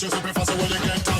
Just super fast, so will you get time?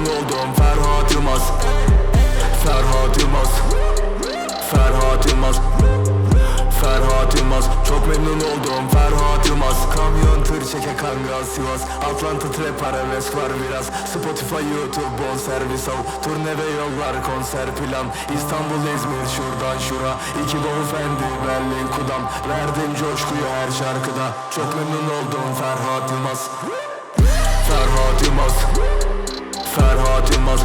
Memnun oldum. Ferhat Yılmaz. Ferhat Yılmaz. Ferhat Yılmaz. Ferhat Yılmaz. Çok memnun oldum. Ferhat Yılmaz. Kamyon tır çeke kangal Sivas. Atlanta trap arabesk var biraz. Spotify YouTube bon servis al. Turne ve yollar konser plan. İstanbul İzmir şuradan şura. İki bavul fendi Berlin Kudam. Verdim coşkuyu her şarkıda. Çok memnun oldum. Ferhat Yılmaz. Ferhat Yılmaz Ferhat Yılmaz.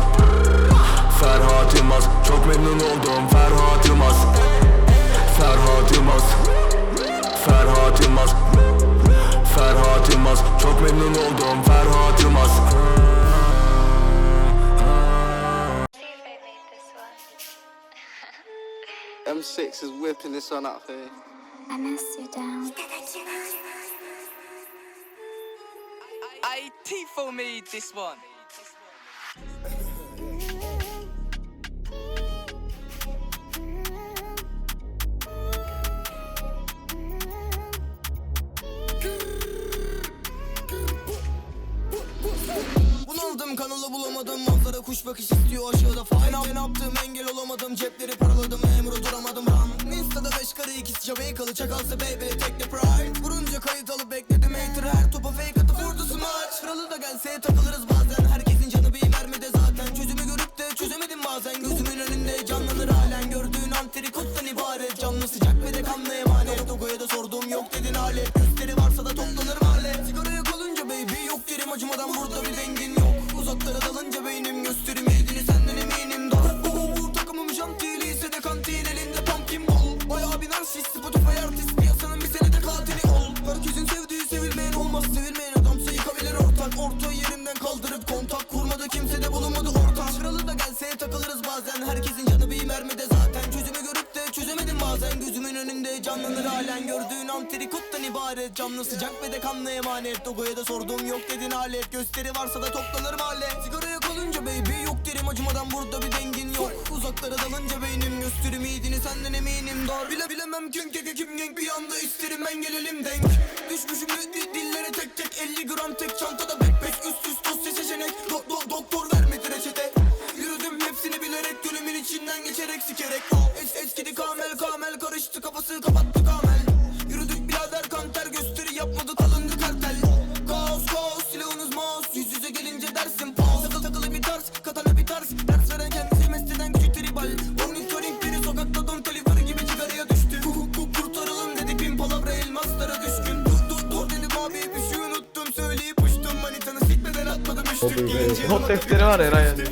Ferhat Yılmaz. Çok memnun oldum. Ferhat Yılmaz. Ferhat Yılmaz. Ferhat Yılmaz. Ferhat Yılmaz. Çok memnun oldum. Ferhat Yılmaz. See if I made this one. M6 is whipping this one out here. I miss you down. I Tifo made this one. Bunaldım kanalı bulamadım. Manzara kuş bakış istiyor aşağıda fayda. Ne yaptım engel olamadım. Cepleri paraladım memuru duramadım. Ram Insta'da beş karı ikisi Jamaikalı. Çakalsa baby the pride. Vurunca kayıt alıp bekledim hater. Her topa fake atıp vurdu smaç. Kralı da gelse takılırız bazen. Herkesin canı bir mermide zaten. Çözümü görüp de çözemedim bazen. Gözümün önünde canlanır halen. Gördüğün antrikottan ibaret. Canlı sıcak ve de kanlı emanet. Dogo'ya da sordum yok dedin alet. Gösteri varsa da toplanır mahalle. Sigaraya kalınca baby yok derim. Acımadan burada bir dengin yok Uzaklara dalınca beynim gösterim yediğini senden eminim. Dar bu bu takımım jantili ise de kantin elinde pumpkin ball. Bayağı bir narsist Spotify artist. Piyasanın bir senede katili ol. Herkesin sevdiği sevilmeyen olmaz. Sevilmeyen adamsa yıkabilir ortak. Orta yerimden kaldırıp kontak kurmadı. Kimse de bulunmadı ortak. Kralı da gelse takılırız bazen. Herkesin halen Gördüğün antrikottan ibaret. Canlı sıcak ve de kanlı emanet. Dogo'ya da sordum yok dedin alet. Gösteri varsa da toplanır mahalle Sigaraya kalınca baby yok derim. Acımadan burada bir dengin yok. Uzaklara dalınca beynim. Gösterim iyiliğini senden eminim. Dar Bile bilemem kim keke kim genk. Bir anda isterim ben gelelim denk. Düşmüşüm di- di- dillere tek tek 50 gram tek çantada Not defteri var Eray yani.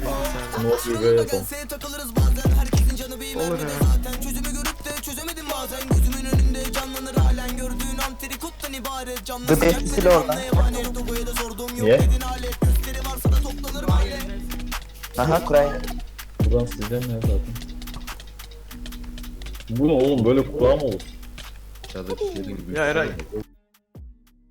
Not bir böyle yapalım. Olur ya. zaten Çözümü görüp de çözemedim bazen gözümün önünde canlanır halen Gördüğün antrikottan ibaret canlı Dur, sıcak etkisiyle ve de oradan. Niye? dedin alet Gösteri varsa da toplanır mahalle Aha Kuray. Buradan sizden ne zaten? Bu ne oğlum böyle kulağı mı olur? Ya Eray.